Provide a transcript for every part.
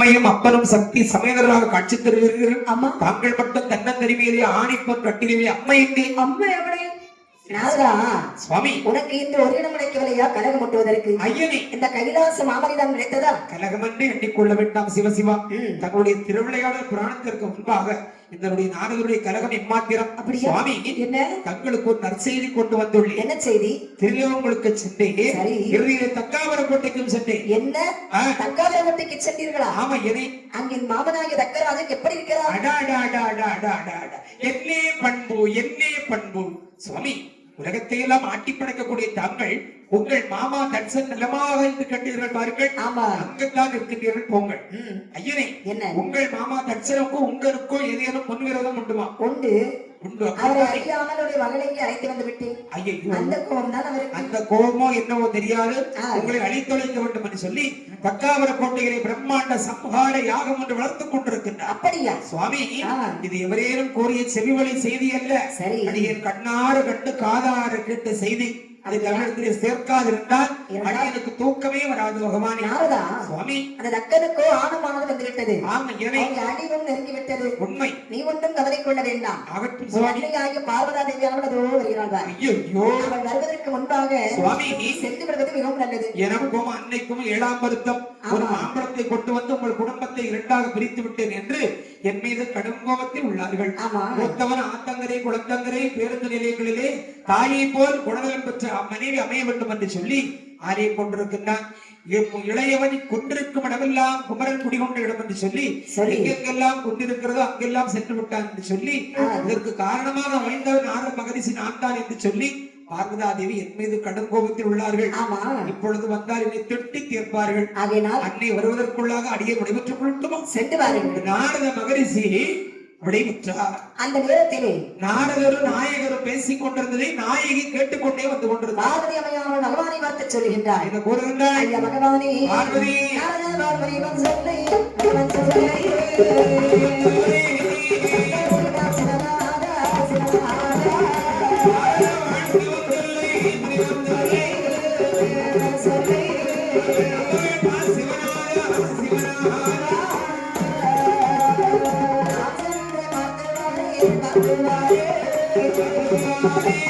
அம்மையும் அப்பனும் சக்தி சமேதராக காட்சி தருவீர்கள் அம்மா. தாங்கள் மட்டும் தன்னந்தனிமையிலே ஆணிப்பன் கட்டிலே அம்மை எங்கே? அம்மா எப்படி நாரதா சுவாமி. உனக்கு இந்த ஒரு இடம் கிடைக்கவில்லையா? கலகம் முட்டுவதற்கு ஐயனே. இந்த கைலாச மாமனிதான் கிடைத்ததா கலகமென்று எண்ணிக்கொள்ள வேண்டாம் சிவசிவா. தங்களுடைய திருவிளையாடல் புராணத்திற்கு முன்பாக இதனுடைய நாரதருடைய கலகம் எம்மாத்திரம்? சுவாமி என்ன? தங்களுக்கு ஒரு நற்செய்தி கொண்டு வந்துள்ளேன். என்ன செய்தி? திருலோகங்களுக்கு சென்றேன். இறுதியில் தக்காவரக்கோட்டைக்கும் சென்றேன். என்ன? ஆ, தங்காவரவட்டைக்கு சென்றீர்களா? ஆமா எதை அங்கின் மாமனாகிய தக்கராஜன் எப்படி இருக்கிறார்? அடா, அடா, அடா, அடா, அடா, அடா, அடா. என்னே பண்பு என்னே பண்பு. சுவாமி உலகத்தை எல்லாம் ஆட்டி படைக்கக்கூடிய தாங்கள் உங்கள் மாமா தட்சன் நலமாக இருந்து கண்டீர்கள் பாருங்கள். ஆமா. அங்கத்தான் இருக்கின்றீர்கள் போங்கள். ஐயனே என்ன? உங்கள் மாமா தட்சனுக்கும் உங்களுக்கும் ஏதேனும் முன்விரோதம் உண்டுமா? உண்டு. அவரை அறியாமல் ஒரு மகளிங்கி அழைத்து வந்து விட்டேன். ஐயோ அந்த கோபம் தான் அவருக்கு. அந்த கோபமோ என்னவோ தெரியாது. உங்களை அழித்தொழிக்க வேண்டும் என்று சொல்லி தக்காவர கோட்டைகளை பிரம்மாண்ட சம்ஹார யாகம் என்று வளர்த்துக் கொண்டிருக்கின்றார். அப்படியா? சுவாமி. இது எவரேனும் கூறிய செவிவழி செய்தி அல்ல. சரி. அடியேன் கண்ணாறு கண்டு காதாறு கேட்ட செய்தி. அதை தமிழகத்திலே சேர்க்காதிருந்தால்? அடியனுக்கு தூக்கமே வராது பகவானே. நாரதா சுவாமி. அந்த தக்கனுக்கோ ஆணமானது வந்து விட்டது. ஆமா அவங்க அடிவும் நெருங்கி விட்டது. உண்மை. நீ ஒன்றும் கவலை கொள்ள வேண்டாம். உன் சுவாமி. அன்னையாகிய பார்வதா தேவி அவளதோ வருகிறாள் பார். ஐயோ அவள் வருவதற்கு முன்பாக சுவாமி. சென்று விடுவது மிகவும் நல்லது. எனக்கும் அன்னைக்கும் ஏழாம் வருத்தம் ஒரு. மாம்பழத்தை கொண்டு வந்து உங்கள் குடும்பத்தை இரண்டாக பிரித்து விட்டேன் என்று என் மீது கடும் கோபத்தில் உள்ளார்கள். ஆமா. மூத்தவன் ஆத்தங்கரை குளத்தங்கரை பேருந்து நிலையங்களிலே தாயை போல் குணநலம் பெற்ற மனைவி அமைய வேண்டும் என்று சொல்லி ஆரையை கொண்டிருக்கின்றான் இளையவன் கொண்டிருக்கும் இடமெல்லாம் குமரன் குடிகொண்ட இடம் என்று சொல்லி. எங்கெங்கெல்லாம் கொண்டிருக்கிறதோ அங்கெல்லாம் சென்று விட்டான் என்று சொல்லி இதற்கு காரணமாக அமைந்தவன் நாரத மகரிஷி நான் தான் என்று சொல்லி பார்வதா தேவி என் மீது கடும் கோபத்தில் உள்ளார்கள். ஆமா. இப்பொழுது வந்தால் என்னை திட்டி தீர்ப்பார்கள். ஆகையினால் அன்னை வருவதற்குள்ளாக அடியே விடைபெற்றுக் கொள்ளட்டுமா? சென்று வாருங்கள். நாரத மகரிஷி விடைபெற்றார். அந்த நேரத்திலே நாரதரும் நாயகரும் பேசிக் கொண்டிருந்ததை நாயகி கேட்டுக்கொண்டே வந்து கொண்டிருந்தார். பார்வதி அம்மையானவள் பகவானை பார்த்து சொல்லுகின்றார் என்ன கூறுகின்றாய்? ஐயா பகவானே. பார்வதி. Narada Parvati Thank you.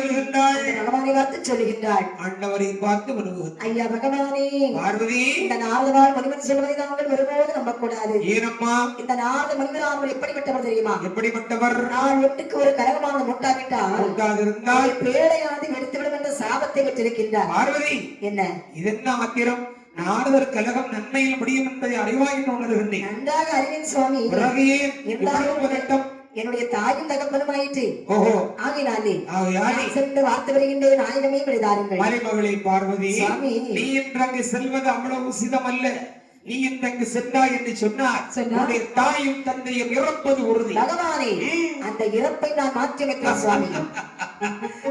வருகின்றாள் பகவானை பார்த்து சொல்லுகின்றாள் ஆண்டவரை பார்த்து வருவது ஐயா பகவானே பார்வதி. இந்த நாரதவாள் மணிவன் சொல்வதை நாங்கள் ஒருபோது நம்பக்கூடாது. ஏனம்மா? இந்த நாரத மணிவராமல் எப்படிப்பட்டவர் தெரியுமா? எப்படிப்பட்டவர்? நான் எட்டுக்கு ஒரு கரகமான முட்டாவிட்டால் இருந்தால் பேழையானது வெடித்துவிடும் என்ற சாபத்தை பெற்றிருக்கின்றார். பார்வதி. என்ன? இதென்ன ஆத்திரம் நாரதர் கலகம் நன்மையில் முடியும் என்பதை அறிவாய் உணர்கின்றேன். நன்றாக அறிவின் சுவாமி. பிறகு ஏன் இவ்வளவு பதட்டம் என்னுடைய தாயும் தகப்பனும் ஆயிற்று ஆகினாலே சென்று வார்த்து வருகின்றேன். நாயகமே விடுதாருங்கள் மலைமகளே பார்வதி. நீ இன்று அங்கு செல்வது அவ்வளவு உசிதம் அல்ல நீ இன்று அங்கு சென்றாய் என்று சொன்னார். உன்னுடைய தாயும் தந்தையும் இறப்பது உறுதி. பகவானே அந்த இறப்பை நான் மாற்றி அமைக்கிறேன் சுவாமி.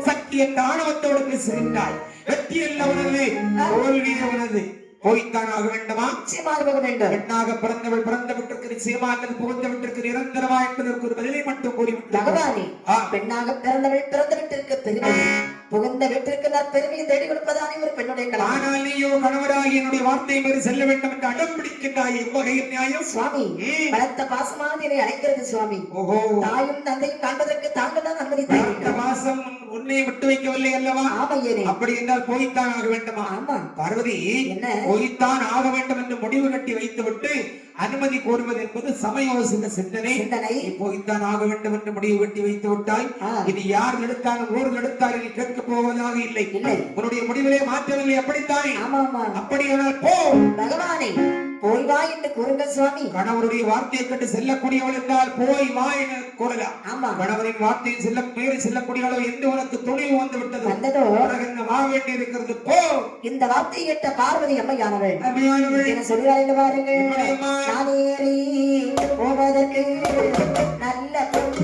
சத்திய தானவத்தோடு சென்றாய் வெற்றி அல்ல உனது தோல்வி உனது போய்த்தான் ஆக வேண்டுமா? நிச்சயமாக போக வேண்டும். பெண்ணாக பிறந்தவள் பிறந்த விட்டிருக்கு நிச்சயமா அல்லது புகுந்த விட்டிருக்கு நிரந்தரமா என்பதற்கு ஒரு பதிலை மட்டும் கூறிவிட்டார். பெண்ணாக பிறந்தவள் பிறந்த வீட்டிற்கு பெருமை புகுந்த வீட்டிற்கு நான் பெருமையை தேடி கொடுப்பதானே ஒரு பெண்ணுடைய கடமை ஆனால் நீயோ கணவராகி என்னுடைய வார்த்தை மீறி செல்ல வேண்டும் என்று அடம் பிடிக்கின்றாய் எவ்வகையில் நியாயம்? சுவாமி. பலத்த பாசமானது என்னை அழைக்கிறது சுவாமி. ஓஹோ. தாயும் தந்தையும் காண்பதற்கு தாங்கள் தான் அனுமதி மாசம் உன்னை விட்டு வைக்கவில்லை அல்லவா? அப்படி என்றால் போய்த்தான் ஆக வேண்டுமா? ஆமா. பார்வதி என்ன? போய்த்தான் ஆக வேண்டும் என்று முடிவு கட்டி வைத்துவிட்டு அனுமதி கோருவது என்பது சமயோசித சிந்தனை. போய்த்தான் ஆக வேண்டும் என்று முடிவு கட்டி வைத்து விட்டாய். ஆ. இது யார் எடுத்தாலும் ஊர் எடுத்தால் கேட்க போவதாக இல்லை. இல்லை. உன்னுடைய முடிவிலே மாற்றவில்லை அப்படித்தானே? ஆமா ஆமா அப்படியானால் போ. பகவானே போய் வா என்று கூறுங்கள் சுவாமி. கணவருடைய வார்த்தையை கண்டு செல்லக்கூடியவள் என்றால் போய் வா என கூறலாம். ஆமா. கணவரின் வார்த்தையை செல்ல மீறி செல்லக்கூடியவளோ என்று உனக்கு துணிவு வந்து விட்டது. வந்ததோ? உனக்கு வா வேண்டி இருக்கிறது. போ. இந்த வார்த்தையை கேட்ட பார்வதி அம்மையானவள் அருமையானவள் என சொல்கிறாள் பாருங்கள்? நான் ஏறி போவதற்கு நல்ல பொண்ணு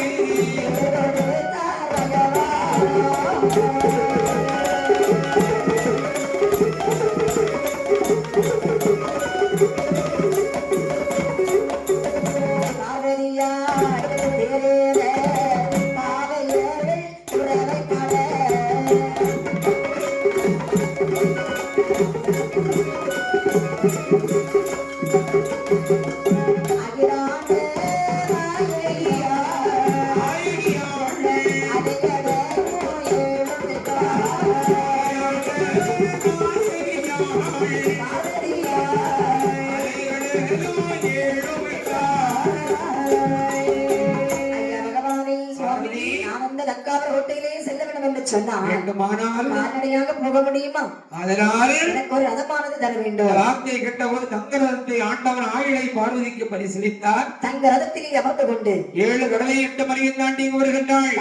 செல்ல வேண்டும் என்று சொன்னால் வேண்டுமானால் கால்நடையாக போக முடியுமா? அதனால் எனக்கு ஒரு ரதமானது தர வேண்டும். வார்த்தை கேட்டபோது தங்கரதத்தை ஆண்டவன் ஆயிலை பார்வதிக்கு பரிசீலித்தார் தங்க ரதத்திலே அமர்ந்து கொண்டு ஏழு கடலை எட்டு மலையை தாண்டி வருகின்றாள்.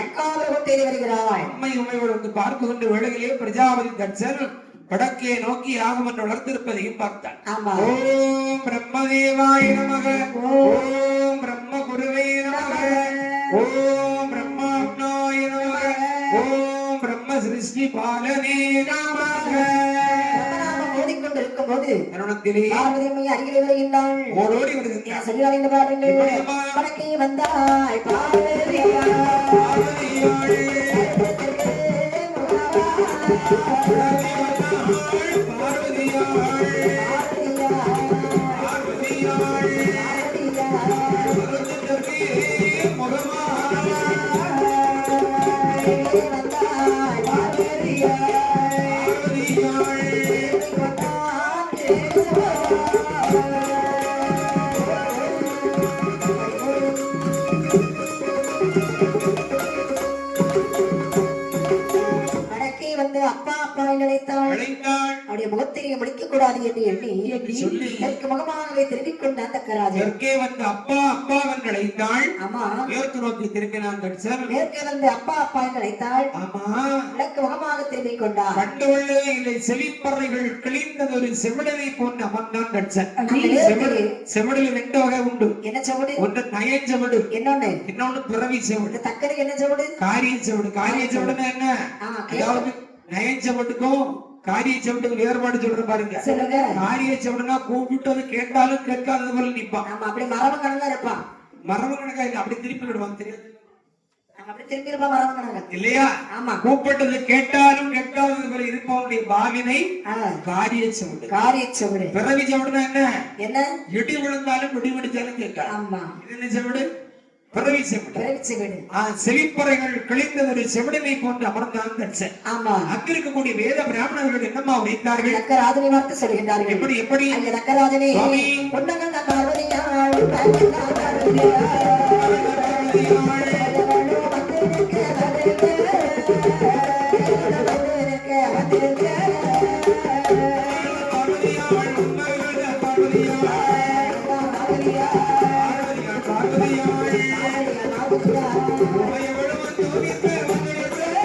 வருகிறாள். அம்மை உமையோடு வந்து பார்த்து கொண்டு வேளையிலே பிரஜாபதி தட்சன் வடக்கே நோக்கி ஆகமன் வளர்த்திருப்பதையும் பார்த்தான். ஓம் பிரம்மதேவாய நமக. ஓம். பிரம்ம குருவே நமக. ஓம் பிரம்மாப்னாய நமக. ஓம் சிருஷ்டி பாலனே ஓடிக்கொண்டிருக்கும் போது தருணத்திலே பார்வதி அம்மை அருகிலே வருகின்றாள் ஓடோடி என சொல்கிறாள் என்று பாருங்கள்? வடக்கே வந்தாய் பார்வதியா. பார்வதியாள் பார்வதியாள் முகத்திலே முடிக்க கூடாது என்று எண்ணி இதற்கு முகமாகவே திரும்பிக் கொண்ட அந்த தெற்கே வந்து அப்பா அப்பா என்று அழைத்தாள். ஆமா. மேற்கு நோக்கி திரும்பினான் தட்சன் மேற்கே வந்து அப்பா அப்பா என்று அழைத்தாள். ஆமா. கிழக்கு முகமாக திரும்பிக் கொண்டார் கண்டுகொள்ளவே இல்லை. செவிப்பறைகள் கிழிந்ததொரு செவிடனை போன்ற அமர்ந்தான் தட்சன் அந்த நேரத்திலே செவிடில் ரெண்டு வகை உண்டு. என்ன செவிடு? ஒன்று நய செவிடு. என்னொன்னு? இன்னொன்னு பிறவி செவிடு. தக்கனை என்ன செவிடு? காரிய செவிடு. காரிய செவிடுன்னா என்ன? அதாவது நய செவிட்டுக்கும் காரிய செவிட்டுக்கும் வேறுபாடு சொல்ற பாருங்க. சொல்லுங்க. காரிய செவிடுனா கூப்பிட்டது கேட்டாலும் கேட்காதது போல நிப்பான் ஆமா அப்படி மரபு கணக்கா இருப்பான் மரபு கணக்கா இல்ல அப்படி திருப்பி விடுவான் தெரியாது. இல்லையா? ஆமா. கூப்பிட்டது கேட்டாலும் கேட்காதது போல இருப்பவனுடைய பாவினை காரிய செவிடு. காரிய செவிடு. பிறவி செவிடுனா என்ன? என்ன? இடி விழுந்தாலும் இடி விடிச்சாலும் கேட்காது ஆமா. இது என்ன செவிடு? செவிப்பறைகள் கிழிந்ததொரு செவிடனை போன்று அமர்ந்தான் தட்சன் ஆமா. அங்கு இருக்கக்கூடிய வேத பிராமணர்கள் என்னம்மா உரைத்தார்கள்? நக்கராஜனை வார்த்தை சொல்கின்றார்கள். எப்படி எப்படி? ஐயா நக்கராஜனே. உமையவளும் தூவித்த உங்களுடைய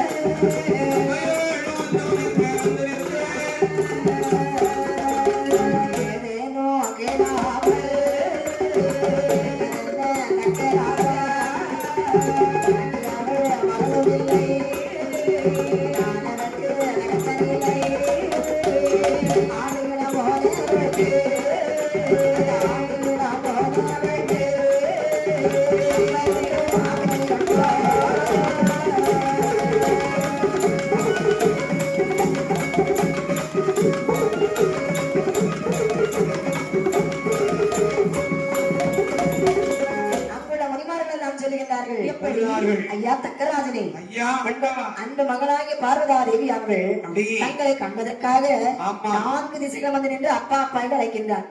தங்களை காண்பதற்காக ஆமா. நான்கு திசைகள் வந்து நின்று அப்பா அப்பா என்று அழைக்கின்றார்.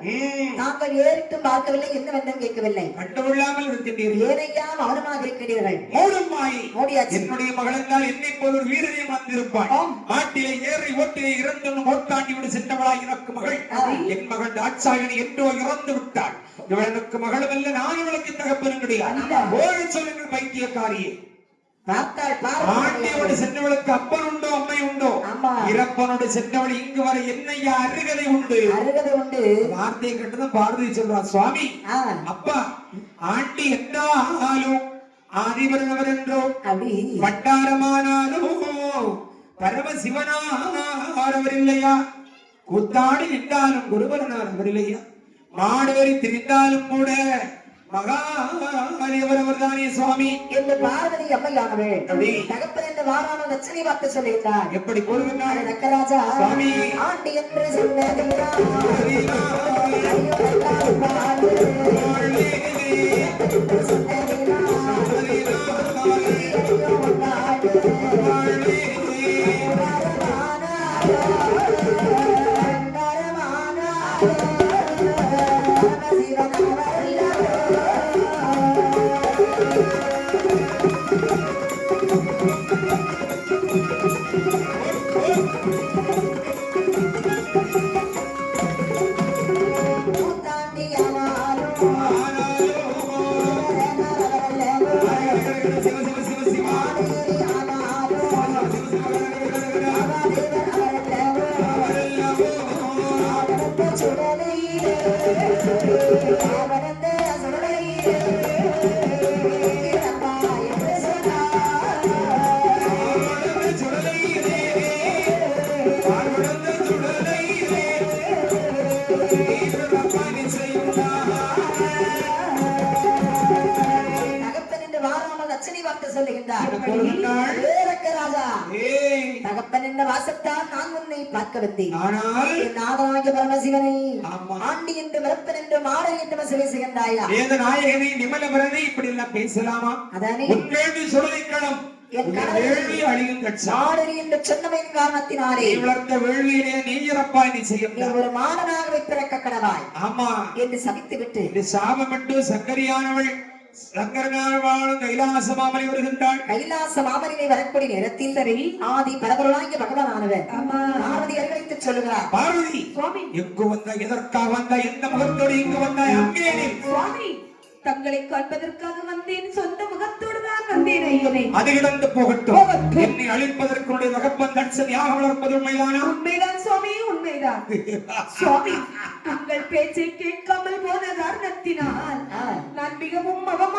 நாங்கள் ஏறிட்டும் பார்க்கவில்லை என்னவென்றும் கேட்கவில்லை. கண்டமில்லாமல் இருக்கின்றீர்கள். ஏனையா மௌனமாக இருக்கிறீர்கள். மூடமாய் மூடியாச்சு. என்னுடைய மகளென்றால் என்னை போல் ஒரு வீரனை வந்திருப்பாள். மாட்டிலே ஏறி ஓட்டிலே இறந்து ஓட்டாண்டி விடு சென்றவளாய் எனக்கு மகள். என் மகள் தாட்சாயணி என்றோ இறந்து விட்டாள். இவள் எனக்கு மகளும் அல்ல நான் இவளுக்கு தகப்பனும் கிடையாது ஓடி சொல்லுங்கள் பைத்தியக்காரியே. பார்வதி சென்றவளுக்கு அப்பன் உண்டோ அம்மை. உண்டோ ஆமா இறப்பனோடு சென்றவள் இங்கு வர என்னையா அருகதை உண்டு? அருகதை உண்டு. வார்த்தையை கண்டதும் பார்வதி சொல்றா சுவாமி அப்பா ஆண்டி என்றாலும் ஆதிபரவர் என்றோ அப்படி. பண்டாரமானாலும் பரமசிவனார் இல்லையா கூத்தாடி நின்றாலும் குருபரனார் அவர் இல்லையா மாடேறி திரிந்தாலும் கூட மகாதேவர் அவர்தானே சுவாமி? என்று பார்வதி அம்மையானவள் அப்படி. தகப்பன் என்று வாரான லட்சுமி வார்த்தை சொல்லுகிறார் எப்படி கூறுகின்றார் ரக்கராஜா சுவாமி. ஆண்டி என்று சொன்னதீரா சொல்லுகின்றார் ராஜா தகப்பன் என்ற வாசத்தான் நான் வந்தேன் ஆனால் என் நாதனாகிய பரமசிவனை ஆண்டி என்று மரப்பன் என்று மாடல் என்று சிவசிகண்டாயா வேத நாயகனை நிமலபரனை இப்படி எல்லாம் பேசலாமா? அதானே. உன் கேள்வி காரணத்தினாலே வளர்த்த வேள்வியிலே நீ இறப்பாய் நீ செய்யும் ஒரு மாடனாகவே பிறக்க கடவாய். ஆமா. என்று சபித்து விட்டு சாபமிட்டு சங்கரியானவள் சங்கரனானவளும் கைலாசமாமலை வருகின்றாள். கைலாச மாமனினை வரக்கூடிய நேரத்தில் ஆதி பரபொருளாகிய பகவானானவர். பார்வதி அறிவித்து சொல்லுகிறார். பார்வதி சுவாமி. எங்கு வந்த எதற்காக வந்த எந்த முகத்தோடு இங்கு வந்த அங்கே சுவாமி. தங்களை காண்பதற்காக வந்தேன். சொந்த முகத்தோடு தான் வந்தேன் ஐயனே. அது கிடந்து போகட்டும். என்னை அழிப்பதற்கு தகப்பன் தட்சணியாக வளர்ப்பது உண்மைதானா? உண்மைதான் சுவாமி உண்மைதான். சுவாமி உங்கள் பேச்சை கேட்காமல் போன காரணத்தினால். நான் மிகவும் அவமானப்பட்டேன்